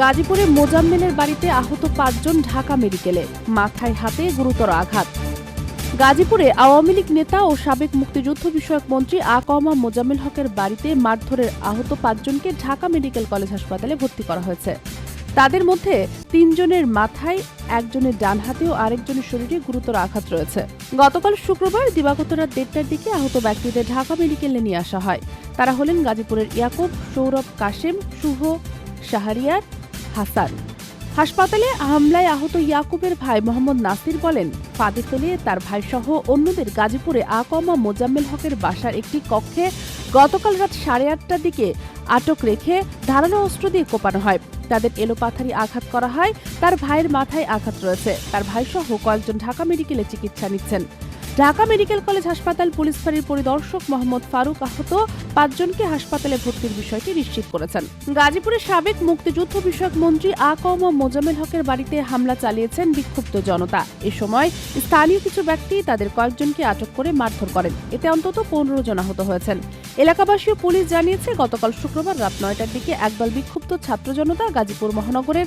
গাজীপুরে মোজাম্মেলের বাড়িতে আহত পাঁচজন ঢাকা মেডিকেলে, মাথায় হাতে গুরুতর আঘাত। গাজীপুরে আওয়ামী লীগ নেতা ও সাবেক মুক্তিযুদ্ধ বিষয়ক মন্ত্রী আকমা মোজাম্মেল হকের বাড়িতে মারধরের আহত পাঁচজনকে ঢাকা মেডিকেল কলেজ হাসপাতালে ভর্তি করা হয়েছে। তাদের মধ্যে তিনজনের মাথায়, একজনের ডান হাতে ও আরেকজনের শরীরে গুরুতর আঘাত রয়েছে। গতকাল শুক্রবার দিবাগত রাত দেড়টার দিকে আহত ব্যক্তিদের ঢাকা মেডিকেলে নিয়ে আসা হয়। তারা হলেন গাজীপুরের ইয়াকুব, সৌরভ কাশেম, শুভ শাহরিয়ার হাসান। হাসপাতালে হামলায় আহত ইয়াকুবের ভাই মোহাম্মদ নাসির বলেন ফাঁদে ফেলে তার ভাইসহ অন্যদের গাজীপুরে আকমা মোজাম্মেল হকের বাসার একটি কক্ষে গতকাল রাত সাড়ে আটটার দিকে আটক রেখে ধারালো অস্ত্র দিয়ে কোপানো হয়। তাদের এলোপাথারি আঘাত করা হয়, তার ভাইয়ের মাথায় আঘাত রয়েছে। তার ভাইসহ কয়েকজন ঢাকা মেডিকেলে চিকিৎসা নিচ্ছেন। ঢাকা মেডিকেল কলেজ হাসপাতাল পুলিশ ফাঁড়ির পরিদর্শক মোহাম্মদ ফারুক আহত। পাঁচজনকে হাসপাতালে ভর্তির বিষয়টি নিশ্চিত করেছেন। গাজীপুরের সাবেক মুক্তিযুদ্ধ বিষয়ক মন্ত্রী আ আকম মোজামেল হকের বাড়িতে হামলা চালিয়েছেন বিক্ষুব্ধ জনতা। এ সময় স্থানীয় কিছু ব্যক্তি তাদের কয়েকজনকে আটক করে মারধর করেন। এতে অন্তত পনেরো জন আহত হয়েছেন। এলাকাবাসী ও পুলিশ জানিয়েছে, গতকাল শুক্রবার রাত নয়টার দিকে একদল বিক্ষুব্ধ ছাত্র জনতা গাজীপুর মহানগরের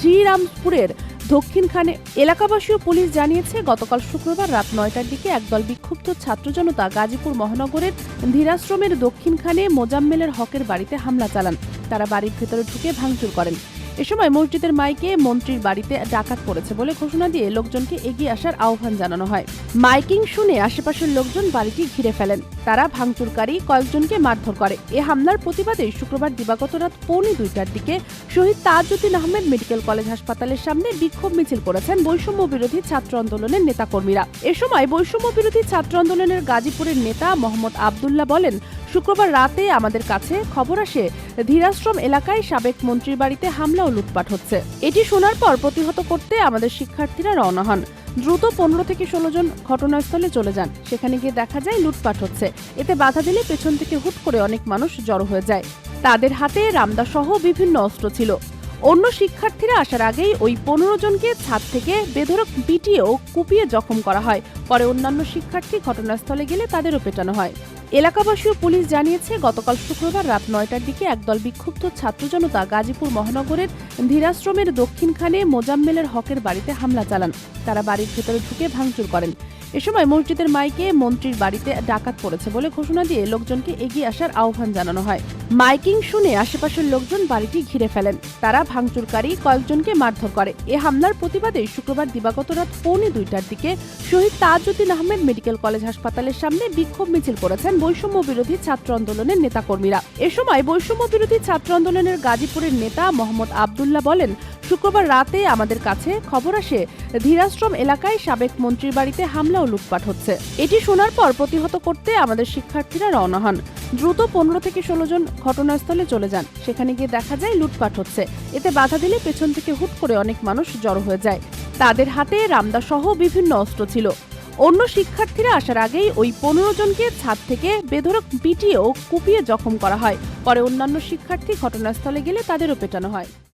শ্রীরামপুরের দক্ষিণখানে এলাকাবাসী ও পুলিশ জানিয়েছে, গতকাল শুক্রবার রাত নয়টার দিকে একদল বিক্ষুব্ধ ছাত্র জনতা গাজীপুর মহানগরের ধীরাশ্রমের দক্ষিণখানে মোজাম্মেলের হকের বাড়িতে হামলা চালান। তারা বাড়ির ভেতরে ঢুকে ভাঙচুর করেন। এ সময় মসজিদের মাইকে মন্ত্রীর বাড়িতে ডাকাত পড়েছে বলে ঘোষণা দিয়ে লোকজনকে এগিয়ে আসার আহ্বান জানানো হয়। মাইকিং শুনে আশেপাশের লোকজন বাড়িটি ঘিরে ফেলেন। তারা ভাঙচুরকারী কয়েকজনকে মারধর করে। এ হামলার প্রতিবাদে শুক্রবার দিবাগত রাত পৌনে দুইটার দিকে শহীদ তাজউদ্দিন আহমেদ মেডিকেল কলেজ হাসপাতালের সামনে বিক্ষোভ মিছিল করেছেন বৈষম্য বিরোধী ছাত্র আন্দোলনের নেতাকর্মীরা। এ সময় বৈষম্য বিরোধী ছাত্র আন্দোলনের গাজীপুরের নেতা মোহাম্মদ আবদুল্লাহ বলেন শুক্রবার রাতে আমাদের কাছে খবর আসে, ধীরাশ্রম এলাকায় সাবেক মন্ত্রীর বাড়িতে হামলা ও লুটপাট হচ্ছে। এটি শোনার পর প্রতিহত করতে আমাদের শিক্ষার্থীরা রওনা হন। দ্রুত পনেরো থেকে ষোলো জন ঘটনাস্থলে চলে যান। সেখানে গিয়ে দেখা যায় লুটপাট হচ্ছে। এতে বাধা দিলে পেছন থেকে হুট করে অনেক মানুষ জড়ো হয়ে যায়। তাদের হাতে রামদা সহ বিভিন্ন অস্ত্র ছিল। অন্য শিক্ষার্থীরা আসার আগেই ওই পনেরো জনকে ছাদ থেকে বেধরক পিটিয়ে ও কুপিয়ে জখম করা হয়। পরে অন্যান্য শিক্ষার্থী ঘটনাস্থলে গেলে তাদেরও পেটানো হয়। এলাকাবাসী ও পুলিশ জানিয়েছে, গতকাল শুক্রবার রাত নয়টার দিকে একদল বিক্ষুব্ধ ছাত্র জনতা গাজীপুর মহানগরের ধীরাশ্রমের দক্ষিণখানে মোজাম্মেলের হকের বাড়িতে হামলা চালান। তারা বাড়ির ভেতরে ঢুকে ভাঙচুর করেন। এ সময় মসজিদের মাইকে মন্ত্রীর বাড়িতে ডাকাত পড়েছে বলে ঘোষণা দিয়ে লোকজনকে এগিয়ে আসার আহ্বান জানানো হয়। মাইকিং শুনে আশেপাশের লোকজন বাড়িটি ঘিরে ফেলেন। তারা ভাঙচুরকারী কয়েকজনকে মারধর করে। এ হামলার প্রতিবাদে শুক্রবার দিবাগত রাত পৌনে দুইটার দিকে শহীদ তাজউদ্দিন আহমেদ মেডিকেল কলেজ হাসপাতালের সামনে বিক্ষোভ মিছিল করেছেন বৈষম্য বিরোধী ছাত্র আন্দোলনের নেতাকর্মীরা। এ সময় বৈষম্য বিরোধী ছাত্র আন্দোলনের গাজীপুরের নেতা মোহাম্মদ আবদুল্লাহ বলেন, শুক্রবার রাতে আমাদের কাছে খবর আসে, ধীরাশ্রম এলাকায় সাবেক মন্ত্রীর বাড়িতে হামলা ও লুটপাট হচ্ছে। এটি শোনার পর প্রতিহত করতে আমাদের শিক্ষার্থীরা রওনা হন। দ্রুত পনেরো থেকে ষোলো জন ঘটনাস্থলে চলে যান। সেখানে গিয়ে দেখা যায় লুটপাট হচ্ছে। এতে বাধা দিলে পেছন থেকে হুট করে অনেক মানুষ জড়ো হয়ে যায়। তাদের হাতে রামদা সহ বিভিন্ন অস্ত্র ছিল। অন্য শিক্ষার্থীরা আসার আগেই ওই পনেরো জনকে ছাদ থেকে বেধরক পিটিয়ে ও কুপিয়ে জখম করা হয়। পরে অন্যান্য শিক্ষার্থী ঘটনাস্থলে গেলে তাদেরও পেটানো হয়।